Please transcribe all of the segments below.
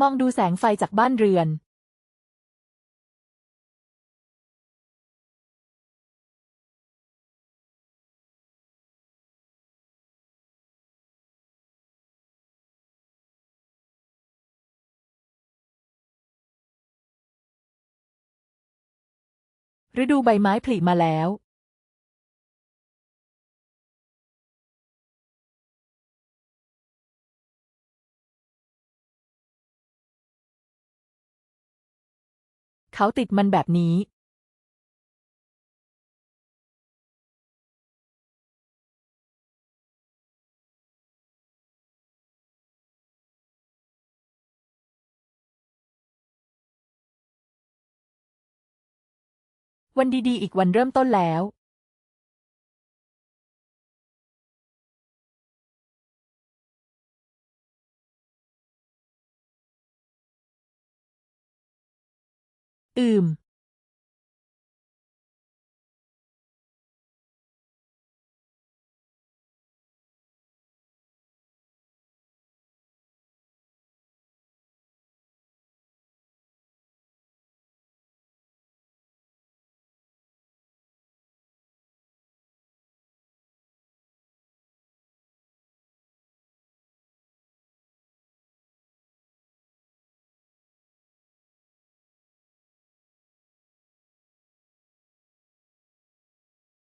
มองดูแสงไฟจากบ้านเรือนฤดูใบไม้ผลิมาแล้ว เขาติดมันแบบนี้วันดีๆ อีกวันเริ่มต้นแล้ว อื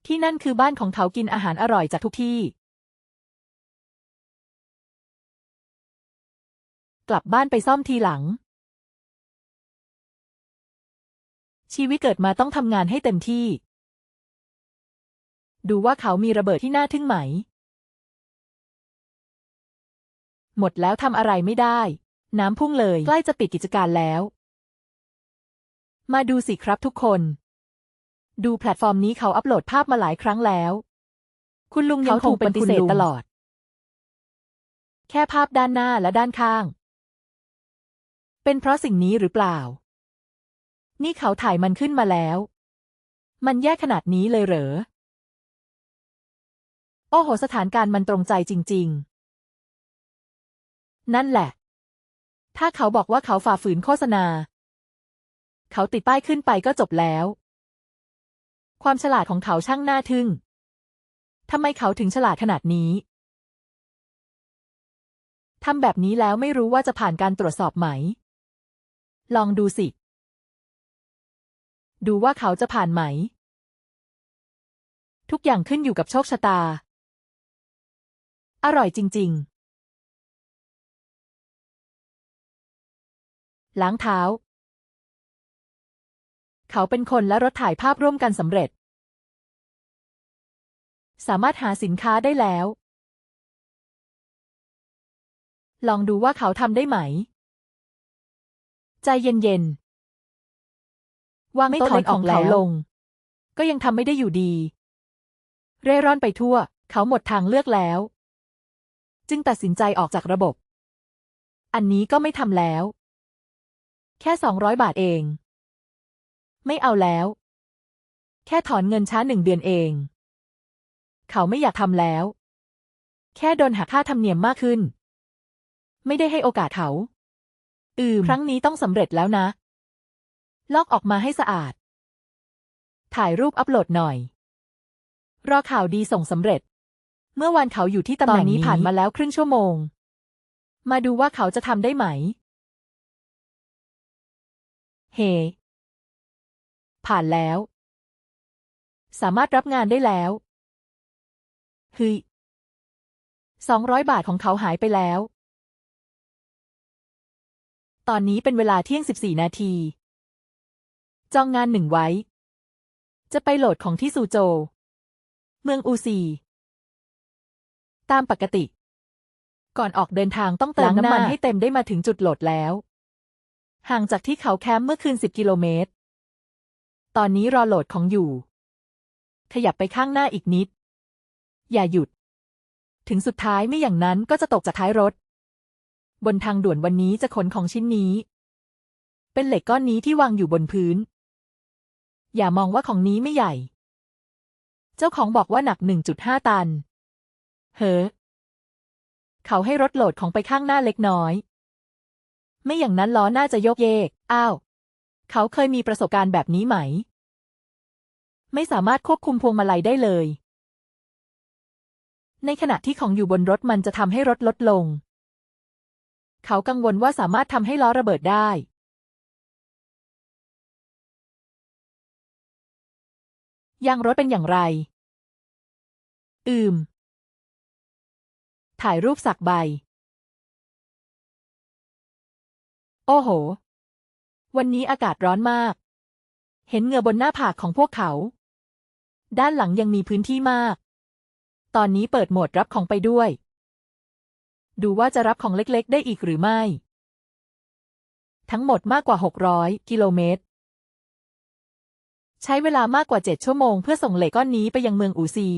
ที่นั่นคือบ้านของเขากินอาหารอร่อยจากทุกที่ กลับบ้านไปซ่อมทีหลัง ชีวิตเกิดมาต้องทำงานให้เต็มที่ ดูว่าเขามีระเบิดที่น่าทึ่งไหม หมดแล้วทำอะไรไม่ได้ น้ำพุ่งเลย ใกล้จะปิดกิจการแล้ว มาดูสิครับทุกคน ดูแพลตฟอร์มนี้เขาอัปโหลดภาพมาหลายครั้งแล้ว คุณลุงยังคงปฏิเสธตลอด แค่ภาพด้านหน้าและด้านข้าง เป็นเพราะสิ่งนี้หรือเปล่า นี่เขาถ่ายมันขึ้นมาแล้ว มันแย่ขนาดนี้เลยเหรอ โอ้โห สถานการณ์มันตรงใจจริง ๆ นั่นแหละ ถ้าเขาบอกว่าเขาฝ่าฝืนโฆษณา เขาติดป้ายขึ้นไปก็จบแล้ว ความฉลาดของเขาช่างน่าทึ่ง ทำไมเขาถึงฉลาดขนาดนี้ ทำแบบนี้แล้วไม่รู้ว่าจะผ่านการตรวจสอบไหม ลองดูสิ ดูว่าเขาจะผ่านไหม ทุกอย่างขึ้นอยู่กับโชคชะตา อร่อยจริง ๆ ล้างเท้า เขาเป็นคนและรถถ่ายภาพร่วมกันสำเร็จ สามารถหาสินค้าได้แล้ว ลองดูว่าเขาทำได้ไหม ใจเย็นๆวางโต๊ะเล็กของเขาลง ก็ยังทำไม่ได้อยู่ดี เร่ร่อนไปทั่ว เขาหมดทางเลือกแล้ว จึงตัดสินใจออกจากระบบ อันนี้ก็ไม่ทำแล้ว แค่สองร้อยบาทเอง ไม่เอาแล้ว แค่ถอนเงินช้าหนึ่งเดือนเอง เขาไม่อยากทำแล้ว แค่โดนหักค่าธรรมเนียมมากขึ้น ไม่ได้ให้โอกาสเขา อืมครั้งนี้ต้องสำเร็จแล้วนะ ลอกออกมาให้สะอาด ถ่ายรูปอัปโหลดหน่อย รอข่าวดีส่งสำเร็จ เมื่อวานเขาอยู่ที่ตำแหน่งนี้ผ่านมาแล้วครึ่งชั่วโมง มาดูว่าเขาจะทำได้ไหม เฮ ผ่านแล้ว สามารถรับงานได้แล้วฮึยสองร้อยบาทของเขาหายไปแล้ว ตอนนี้เป็นเวลาเที่ยงสิบสี่นาที จองงานหนึ่งไว้ จะไปโหลดของที่ซูโจวเมืองอูซี ตามปกติ ก่อนออกเดินทางต้องเติมน้ำมันให้เต็มได้มาถึงจุดโหลดแล้ว ห่างจากที่เขาแคมป์เมื่อคืนสิบกิโลเมตร ตอนนี้รอโหลดของอยู่ ขยับไปข้างหน้าอีกนิด อย่าหยุด ถึงสุดท้ายไม่อย่างนั้นก็จะตกจากท้ายรถ บนทางด่วนวันนี้จะขนของชิ้นนี้ เป็นเหล็กก้อนนี้ที่วางอยู่บนพื้น อย่ามองว่าของนี้ไม่ใหญ่ เจ้าของบอกว่าหนัก 1.5 ตัน เฮ้อเขาให้รถโหลดของไปข้างหน้าเล็กน้อย ไม่อย่างนั้นล้อน่าจะโยกเยก อ้าว เขาเคยมีประสบการณ์แบบนี้ไหม ไม่สามารถควบคุมพวงมาลัยได้เลย ในขณะที่ของอยู่บนรถมันจะทำให้รถลดลง เขากังวลว่าสามารถทำให้ล้อระเบิดได้ยางรถเป็นอย่างไร อืม ถ่ายรูปสักใบ โอ้โห วันนี้อากาศร้อนมาก เห็นเหงื่อบนหน้าผากของพวกเขา ด้านหลังยังมีพื้นที่มาก ตอนนี้เปิดโหมดรับของไปด้วย ดูว่าจะรับของเล็กๆ ได้อีกหรือไม่ ทั้งหมดมากกว่า 600 กิโลเมตร ใช้เวลามากกว่า 7 ชั่วโมงเพื่อส่งเหล็กก้อนนี้ไปยังเมืองอูซี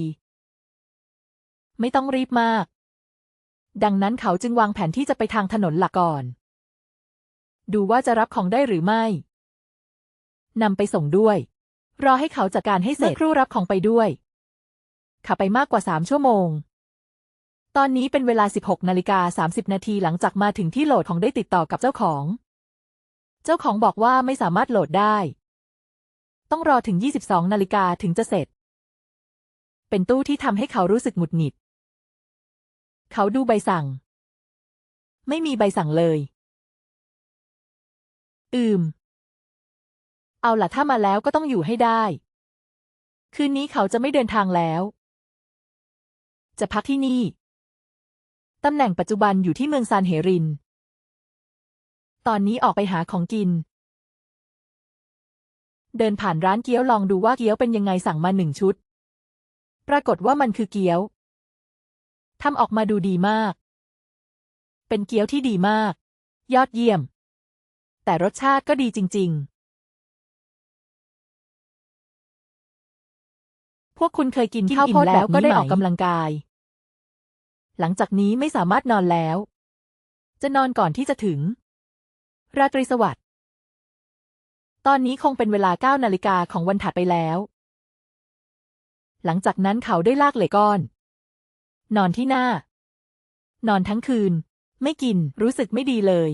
ไม่ต้องรีบมาก ดังนั้นเขาจึงวางแผนที่จะไปทางถนนหลักก่อน ดูว่าจะรับของได้หรือไม่นำไปส่งด้วย รอให้เขาจัดการให้เสร็จครู่รับของไปด้วย ขับไปมากกว่าสามชั่วโมง ตอนนี้เป็นเวลา 16นาฬิกา30 นาทีหลังจากมาถึงที่โหลดของได้ติดต่อกับเจ้าของ เจ้าของบอกว่าไม่สามารถโหลดได้ ต้องรอถึง 22นาฬิกาถึงจะเสร็จ เป็นตู้ที่ทำให้เขารู้สึกหงุดหงิด เขาดูใบสั่ง ไม่มีใบสั่งเลย อืม เอาล่ะถ้ามาแล้วก็ต้องอยู่ให้ได้ คืนนี้เขาจะไม่เดินทางแล้ว จะพักที่นี่ ตำแหน่งปัจจุบันอยู่ที่เมืองซานเฮริน ตอนนี้ออกไปหาของกิน เดินผ่านร้านเกี๊ยวลองดูว่าเกี๊ยวเป็นยังไงสั่งมาหนึ่งชุด ปรากฏว่ามันคือเกี๊ยวทำออกมาดูดีมาก เป็นเกี๊ยวที่ดีมาก ยอดเยี่ยม แต่รสชาติก็ดีจริง ๆ พวกคุณเคยกินข้าวโพดแล้วก็ได้ออกกำลังกาย หลังจากนี้ไม่สามารถนอนแล้ว จะนอนก่อนที่จะถึง ราตรีสวัสดิ์ ตอนนี้คงเป็นเวลาเก้านาฬิกาของวันถัดไปแล้ว หลังจากนั้นเขาได้ลากเหล็กก้อน นอนที่หน้า นอนทั้งคืน ไม่กินรู้สึกไม่ดีเลย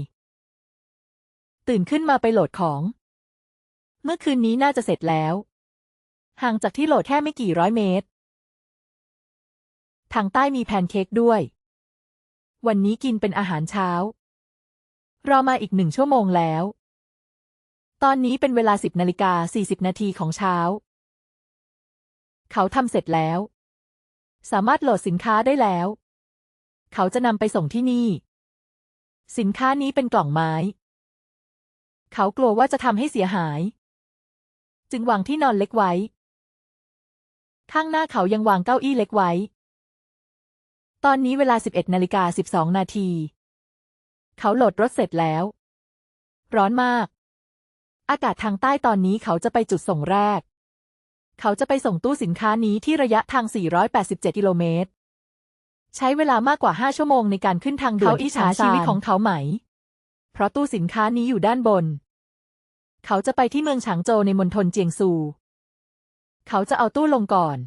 ตื่นขึ้นมาไปโหลดของ เมื่อคืนนี้น่าจะเสร็จแล้ว ห่างจากที่โหลดแค่ไม่กี่ร้อยเมตร ทางใต้มีแพนเค้กด้วย วันนี้กินเป็นอาหารเช้า รอมาอีกหนึ่งชั่วโมงแล้ว ตอนนี้เป็นเวลาสิบนาฬิกาสี่สิบนาทีของเช้า เขาทำเสร็จแล้ว สามารถโหลดสินค้าได้แล้ว เขาจะนำไปส่งที่นี่ สินค้านี้เป็นกล่องไม้ เขากลัวว่าจะทำให้เสียหาย จึงวางที่นอนเล็กไว้ ข้างหน้าเขายังวางเก้าอี้เล็กไว้ ตอนนี้เวลา 11นาฬิกา12 นาที เขาโหลดรถเสร็จแล้ว ร้อนมาก อากาศทางใต้ตอนนี้เขาจะไปจุดส่งแรก เขาจะไปส่งตู้สินค้านี้ที่ระยะทาง 487 กิโลเมตร ใช้เวลามากกว่า 5 ชั่วโมงในการขึ้นทางด่วนเขาอิที่จฉาชีวิตของเขาไหม เพราะตู้สินค้านี้อยู่ด้านบน เขาจะไปที่เมืองฉางโจวในมณฑลเจียงซู เขาจะเอาตู้ลงก่อน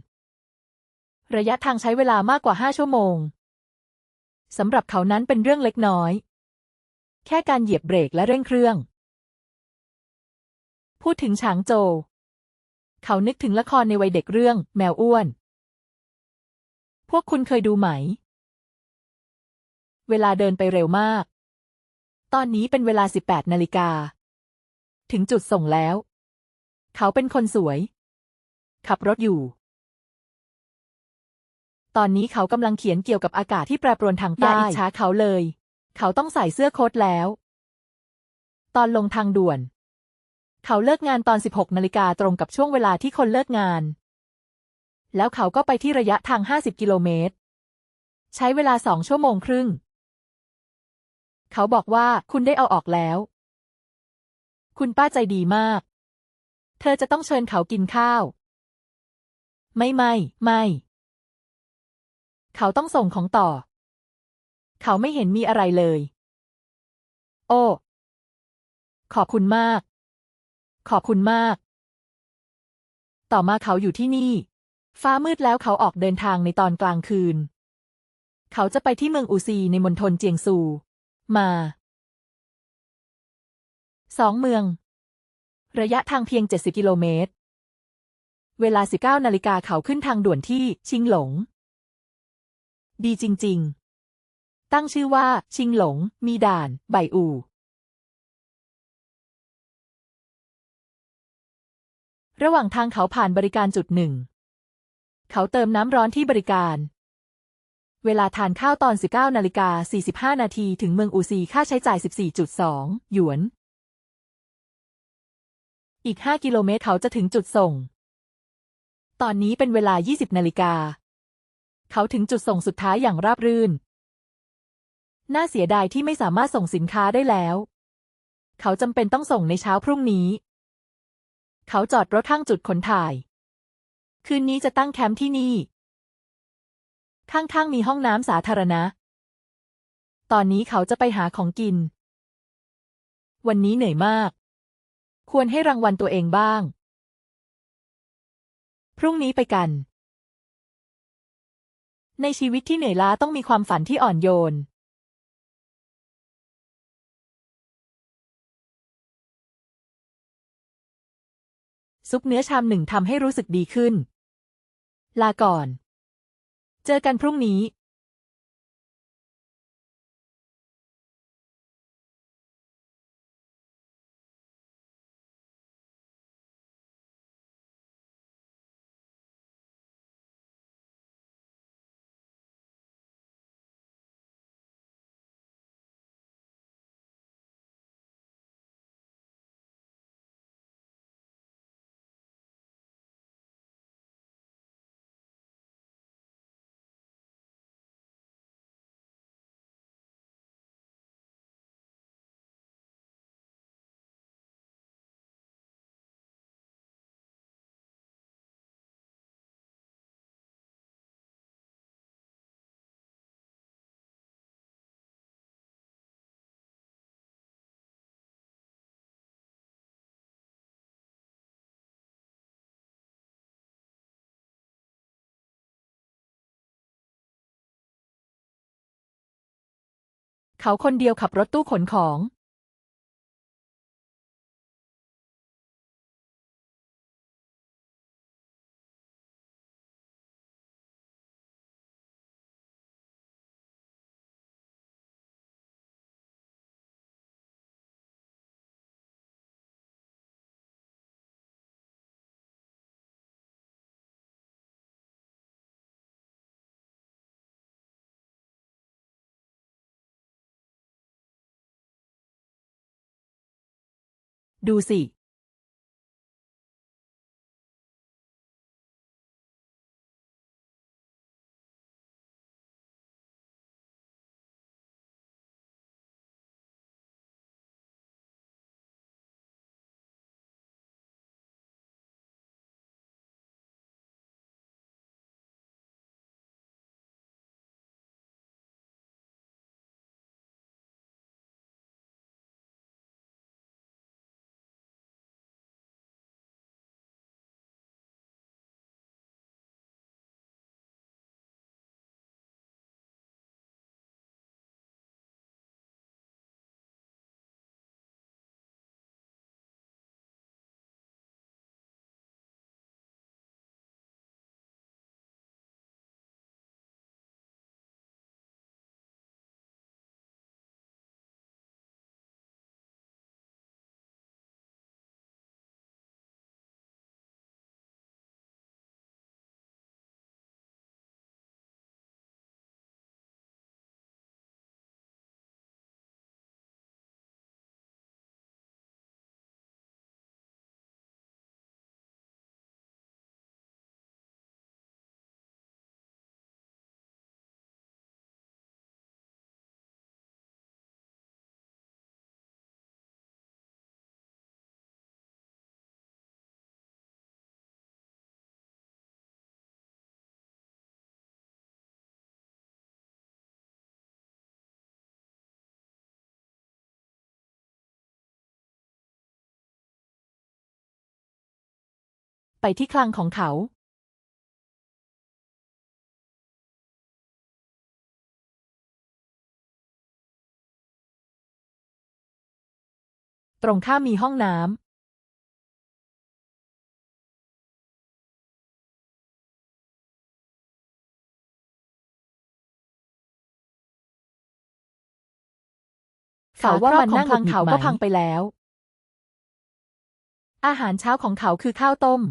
ระยะทางใช้เวลามากกว่า5ชั่วโมงสำหรับเขานั้นเป็นเรื่องเล็กน้อย แค่การเหยียบเบรกและเร่งเครื่อง พูดถึงฉางโจวเขานึกถึงละครในวัยเด็กเรื่อง แมวอ้วน พวกคุณเคยดูไหม เวลาเดินไปเร็วมาก ตอนนี้เป็นเวลา 18 นาฬิกา ถึงจุดส่งแล้ว เขาเป็นคนสวย ขับรถอยู่ ตอนนี้เขากำลังเขียนเกี่ยวกับอากาศที่แปรปรวนทางอย่าใต้อิจฉาเขาเลย เขาต้องใส่เสื้อโค้ทแล้ว ตอนลงทางด่วน เขาเลิกงานตอน 16 นาฬิกาตรงกับช่วงเวลาที่คนเลิกงาน แล้วเขาก็ไปที่ระยะทาง 50 กิโลเมตร ใช้เวลาสองชั่วโมงครึ่ง เขาบอกว่าคุณได้เอาออกแล้ว คุณป้าใจดีมาก เธอจะต้องเชิญเขากินข้าว ไม่ไม่ไม่ เขาต้องส่งของต่อ เขาไม่เห็นมีอะไรเลย โอ้ ขอบคุณมาก ขอบคุณมาก ต่อมาเขาอยู่ที่นี่ ฟ้ามืดแล้วเขาออกเดินทางในตอนกลางคืน เขาจะไปที่เมืองอูซีในมณฑลเจียงซู มาสองเมือง ระยะทางเพียง 70 กิโลเมตร เวลา 19 นาฬิกาเขาขึ้นทางด่วนที่ชิงหลง ดีจริง ๆ ตั้งชื่อว่า ชิงหลง มีด่านไบอูระหว่างทางเขาผ่านบริการจุดหนึ่ง เขาเติมน้ำร้อนที่บริการ เวลาทานข้าวตอน 19นาฬิกา45 นาทีถึงเมืองอูซีค่าใช้จ่าย 14.2 หยวน อีก 5 กิโลเมตรเขาจะถึงจุดส่ง ตอนนี้เป็นเวลา 20 นาฬิกา เขาถึงจุดส่งสุดท้ายอย่างราบรื่น น่าเสียดายที่ไม่สามารถส่งสินค้าได้แล้ว เขาจำเป็นต้องส่งในเช้าพรุ่งนี้ เขาจอดรถข้างจุดขนถ่าย คืนนี้จะตั้งแคมป์ที่นี่ ข้างๆมีห้องน้ำสาธารณะ ตอนนี้เขาจะไปหาของกิน วันนี้เหนื่อยมาก ควรให้รางวัลตัวเองบ้าง พรุ่งนี้ไปกัน ในชีวิตที่เหนื่อยล้าต้องมีความฝันที่อ่อนโยนซุปเนื้อชามหนึ่งทำให้รู้สึกดีขึ้น ลาก่อน เจอกันพรุ่งนี้ เขาคนเดียวขับรถตู้ขนของ ดูสิ ไปที่คลังของเขาตรงข้ามมีห้องน้ำเขาว่ามันนั่งบนเขาก็พังไปแล้ว อาหารเช้าของเขาคือข้าวต้ม